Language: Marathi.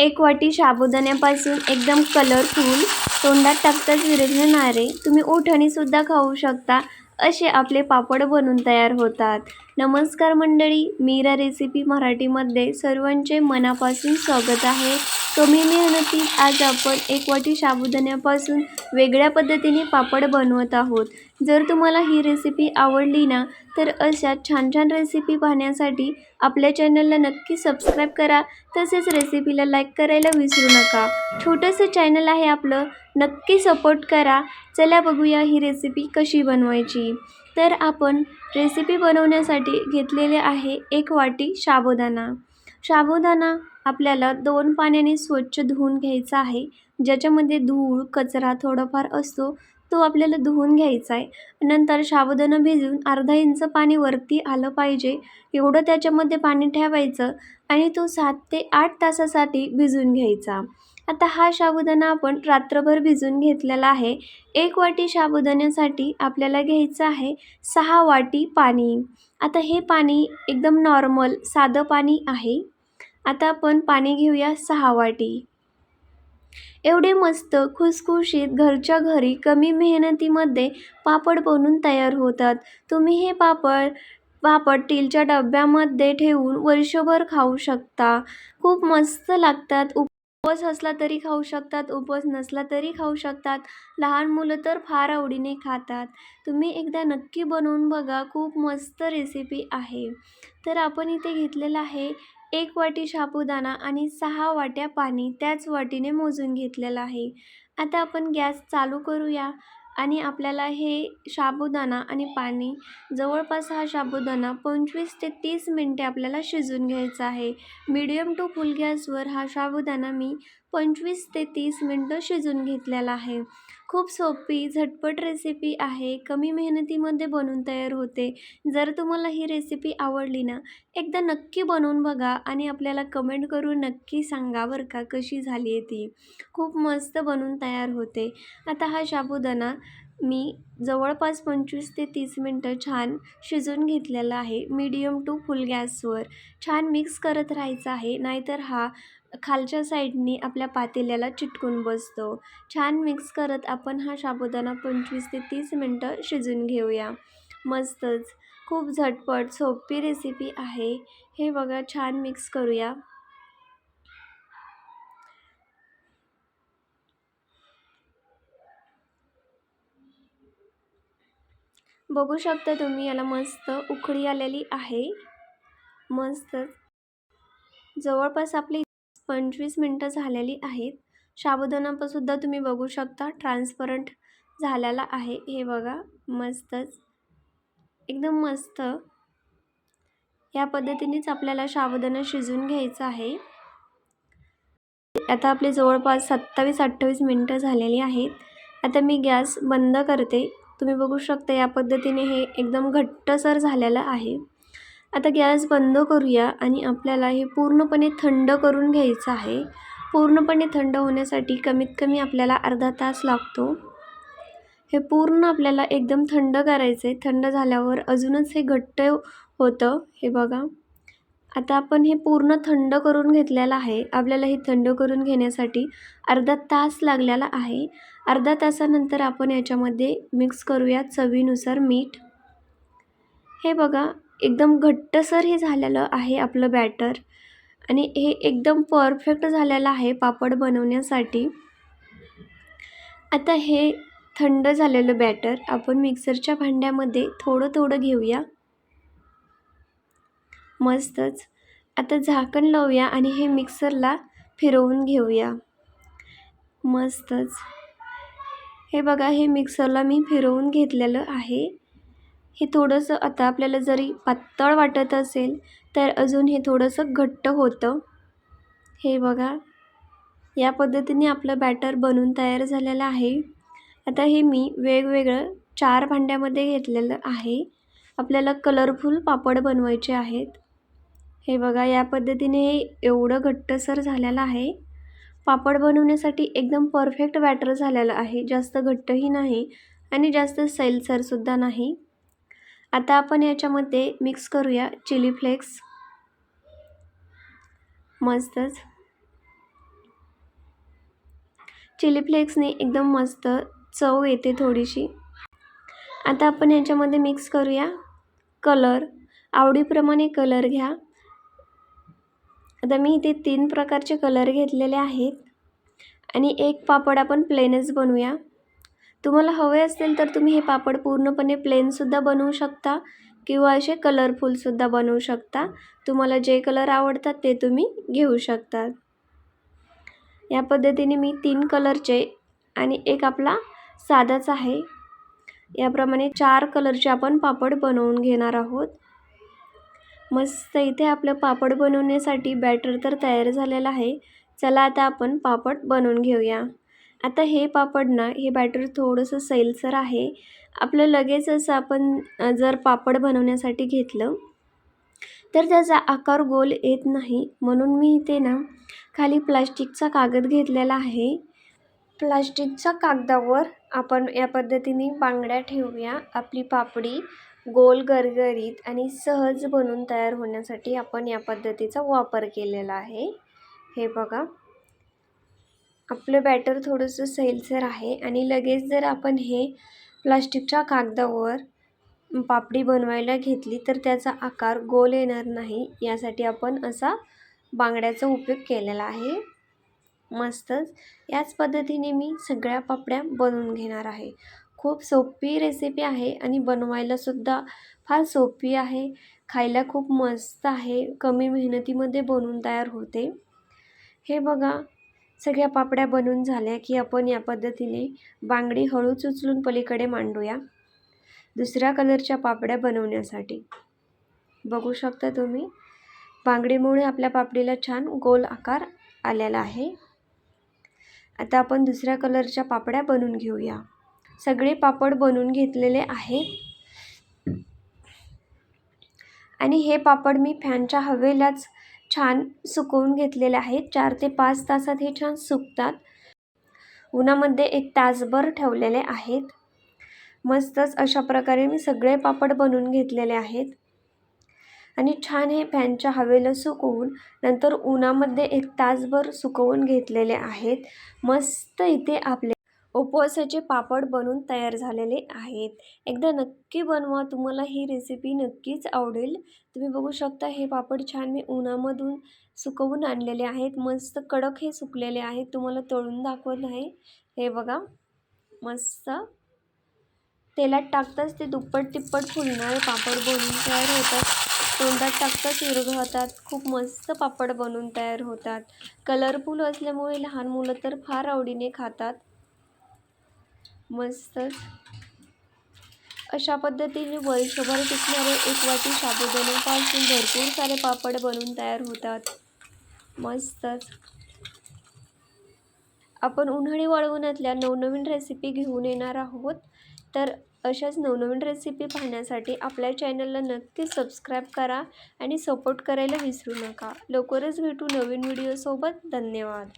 एक वाटी साबुदाण्यापासून एकदम कलरफुल तोंडात टाकताच विरजणारे तुम्ही ओठाणीसुद्धा खाऊ शकता. असे आपले पापड बनून तयार होतात. नमस्कार मंडळी मीरा रेसिपी मराठीमध्ये सर्वांचे मनापासून स्वागत आहे. कमी मेहनतीत आज आपण एक वाटी साबुदाण्यापासून वेगळ्या पद्धतीने पापड बनवत आहोत. जर तुम्हाला ही रेसिपी आवडली ना तर अशा छान छान रेसिपी पाहण्यासाठी आपल्या चॅनलला नक्की सबस्क्राईब करा. तसेच रेसिपीला लाईक करायला विसरू नका. छोटंसं चॅनल आहे आपलं. नक्की सपोर्ट करा. चला बघूया ही रेसिपी कशी बनवायची. तर आपण रेसिपी बनवण्यासाठी घेतलेले आहे एक वाटी साबुदाणा. साबुदाणा आपल्याला दोन पाण्याने स्वच्छ धुवून घ्यायचा आहे. ज्याच्यामध्ये धूळ कचरा थोडाफार असतो तो आपल्याला धुवून घ्यायचा आहे. नंतर साबुदाणा भिजून अर्धा इंच पाणी वरती आलं पाहिजे. एवढं त्याच्यामध्ये पाणी ठेवायचं आणि तो सात ते आठ तासासाठी भिजून घ्यायचा. आता हा साबुदाणा आपण रात्रभर भिजून घेतलेला आहे. एक वाटी साबुदाण्यासाठी आपल्याला घ्यायचं आहे सहा वाटी पाणी. आता हे पाणी एकदम नॉर्मल साधं पाणी आहे. आता आपण पाणी घेऊया सहा वाटी. एवढे मस्त खुसखुशीत घरच्या घरी कमी मेहनतीमध्ये पापड बनून तयार होतात. तुम्ही हे पापड पापड स्टीलच्या डब्यामध्ये ठेवून वर्षभर खाऊ शकता. खूप मस्त लागतात उप उपवास असला तरी खाऊ शकतात उपवास नसला तरी खाऊ शकतात. लहान मुलं तर फार आवडीने खातात. तुम्ही एकदा नक्की बनवून बघा खूप मस्त रेसिपी आहे. तर आपण इथे घेतलेलं आहे एक वाटी साबुदाणा आणि सहा वाट्या पाणी त्याच वाटीने मोजून घेतलेलं आहे. आता आपण गॅस चालू करूया. आणि आपल्याला हे साबुदाणा आणि पाणी जवळपास हा साबुदाणा पंचवीस ते तीस मिनटे आपल्याला शिजून घ्यायचा आहे. मिडियम टू फुल गॅसवर हा साबुदाणा मी पंचवीस ते तीस मिनटं शिजून घेतलेला आहे. खूप सोपी झटपट रेसिपी आहे. कमी मेहनतीमध्ये बनून तयार होते. जर तुम्हाला ही रेसिपी आवडली ना एकदा नक्की बनवून बघा आणि आपल्याला कमेंट करून नक्की सांगा बरं का कशी झाली आहे ती. खूप मस्त बनवून तयार होते. आता हा साबुदाणा मी जवळपास पंचवीस ते तीस मिनटं छान शिजून घेतलेला आहे. मीडियम टू फुल गॅसवर छान मिक्स करत राहायचं आहे. नाहीतर हा खालच्या साईडनी आपल्या पातेल्याला चिटकून बसतो. छान मिक्स करत आपण हा साबुदाणा पंचवीस ते तीस मिनटं शिजून घेऊया. मस्तच. खूप झटपट सोपी रेसिपी आहे. हे बघा छान मिक्स करूया. बघू शकता तुम्ही याला मस्त उकळी आलेली आहे. मस्तच जवळपास आपली पंचवीस मिनटं झालेली आहेत. साबुदाणापासुद्धा तुम्ही बघू शकता ट्रान्सपरंट झालेला आहे. हे बघा मस्तच. एकदम मस्त. या पद्धतीनेच आपल्याला साबुदाणा शिजून घ्यायचा आहे. आता आपले जवळपास सत्तावीस अठ्ठावीस मिनटं झालेली आहेत. आता मी गॅस बंद करते. तुम्ही बघू शकता या पद्धतीने हे एकदम घट्टसर झालेलं आहे. आता गॅस बंद करूया आणि आपल्याला हे पूर्णपणे थंड करून घ्यायचं आहे. पूर्णपणे थंड होण्यासाठी कमीत कमी आपल्याला अर्धा तास लागतो. हे पूर्ण आपल्याला एकदम थंड करायचं आहे थंड झाल्यावर अजूनच हे घट्ट होतं. हे बघा. आता आपण हे पूर्ण थंड करून घेतलेलं आहे. आपल्याला हे थंड करून घेण्यासाठी अर्धा तास लागलेला आहे. अर्धा तासानंतर आपण याच्यामध्ये मिक्स करूया चवीनुसार मीठ. हे बघा एकदम घट्टसर हे झालेलं आहे आपलं बॅटर. आणि हे एकदम परफेक्ट झालेलं आहे पापड बनवण्यासाठी. आता हे थंड झालेलं बॅटर आपण मिक्सरच्या भांड्यामध्ये थोडं थोडं घेऊया. मस्तच. आता झाकण लावूया आणि हे मिक्सरला फिरवून घेऊया. मस्तच. हे बघा हे मिक्सरला मी फिरवून घेतलेलं आहे. हे थोडंसं आता आपल्याला जरी पातळ वाटत असेल तर अजून हे थोडंसं घट्ट होतं. हे बघा या पद्धतीने आपलं बॅटर बनून तयार झालेलं आहे. आता हे मी वेगवेगळं चार भांड्यामध्ये घेतलेलं आहे. आपल्याला कलरफुल पापड बनवायचे आहेत. हे बघा या पद्धतीने एवढं घट्टसर झालेलं आहे. पापड बनवण्यासाठी एकदम परफेक्ट बॅटर झालेलं आहे. जास्त घट्टही नाही आणि जास्त सैलसरसुद्धा नाही. आता आपण याच्यामध्ये मिक्स करूया चिली फ्लेक्स. मस्तच. चिली फ्लेक्सने एकदम मस्त चव येते थोडीशी. आता आपण याच्यामध्ये मिक्स करूया कलर. आवडीप्रमाणे कलर घ्या. आता मी इथे तीन प्रकारचे कलर घेतलेले आहेत. आणि एक पापड आपण प्लेनच बनवूया. तुम्हाला हवे असेल तर तुम्ही हे पापड पूर्णपणे प्लेनसुद्धा बनवू शकता किंवा असे कलरफुलसुद्धा बनवू शकता. तुम्हाला जे कलर आवडतात ते तुम्ही घेऊ शकतात या पद्धतीने मी तीन कलरचे आणि एक आपला साधाच आहे. याप्रमाणे चार कलरचे आपण पापड बनवून घेणार आहोत. मस्त इथे आपलं पापड बनवण्यासाठी बॅटर तर तयार झालेलं आहे. चला आता आपण पापड बनवून घेऊया. आता हे पापड ना हे बॅटर थोडंसं सैलसर आहे. आपलं लगेच असं आपण जर पापड बनवण्यासाठी घेतलं तर त्याचा आकार गोल येत नाही. म्हणून मी इथे ना खाली प्लास्टिकचा कागद घेतलेला आहे. प्लास्टिकच्या कागदावर आपण या पद्धतीने बांगड्या ठेवूया आपली पापडी. गोल गरगरीत आणि सहज बनून तयार होण्यासाठी आपण या पद्धतीचा वापर केलेला आहे. हे बघा. आपलं बॅटर थोडंसं सैलसर आहे आणि लगेच जर आपण हे प्लास्टिकच्या कागदावर पापडी बनवायला घेतली तर त्याचा आकार गोल येणार नाही. यासाठी आपण असा बांगड्याचा उपयोग केलेला आहे. मस्तच. याच पद्धतीने मी सगळ्या पापड्या बनवून घेणार आहे. खूप सोपी रेसिपी आहे आणि बनवायलासुद्धा फार सोपी आहे. खायला खूप मस्त आहे. कमी मेहनतीमध्ये बनवून तयार होते. हे बघा सगळ्या पापड्या बनवून झाल्या की आपण या पद्धतीने बांगडी हळूच उचलून पलीकडे मांडूया. दुसऱ्या कलरच्या पापड्या बनवण्यासाठी. बघू शकता तुम्ही बांगडीमुळे आपल्या पापडीला छान गोल आकार आलेला आहे. आता आपण दुसऱ्या कलरच्या पापड्या बनवून घेऊया. सगळे पापड बनवून घेतलेले आहेत. आणि हे पापड मी फॅनच्या हवेलाच छान सुकवून घेतलेले आहेत. चार ते पाच तासात हे छान सुकतात. उन्हामध्ये एक तासभर ठेवलेले आहेत. मस्तच अशा प्रकारे मी सगळे पापड बनवून घेतलेले आहेत. आणि छान हे फॅनच्या हवेला सुकवून नंतर उन्हामध्ये एक तासभर सुकवून घेतलेले आहेत. मस्त इथे आपले उपवासाचे पापड बनवून तयार झालेले आहेत. एकदा नक्की बनवा तुम्हाला ही रेसिपी नक्कीच आवडेल. तुम्ही बघू शकता हे पापड छान मी उन्हामधून सुकवून आणलेले आहेत. मस्त कडक हे सुकलेले आहेत. तुम्हाला तळून दाखवत आहे. हे बघा मस्त. तेलात टाकताच ते दुप्पट तिप्पट फुलणारे पापड बनवून तयार होतात. तोंडात टाकताच विरघळतात खूप मस्त पापड बनवून तयार होतात. कलरफुल असल्यामुळे लहान मुलं तर फार आवडीने खातात. मस्तच अशा पद्धतीने वर्षभर टिकणारे एक वाटी साबुदाण्यापासून भरपूर सारे पापड बनवून तयार होतात. मस्तच आपण उन्हाळी वळवण्यातल्या नवनवीन रेसिपी घेऊन येणार आहोत. तर अशाच नवनवीन रेसिपी पाहण्यासाठी आपल्या चॅनलला नक्की सबस्क्राईब करा आणि सपोर्ट करायला विसरू नका. लवकरच भेटू नवीन व्हिडिओसोबत धन्यवाद.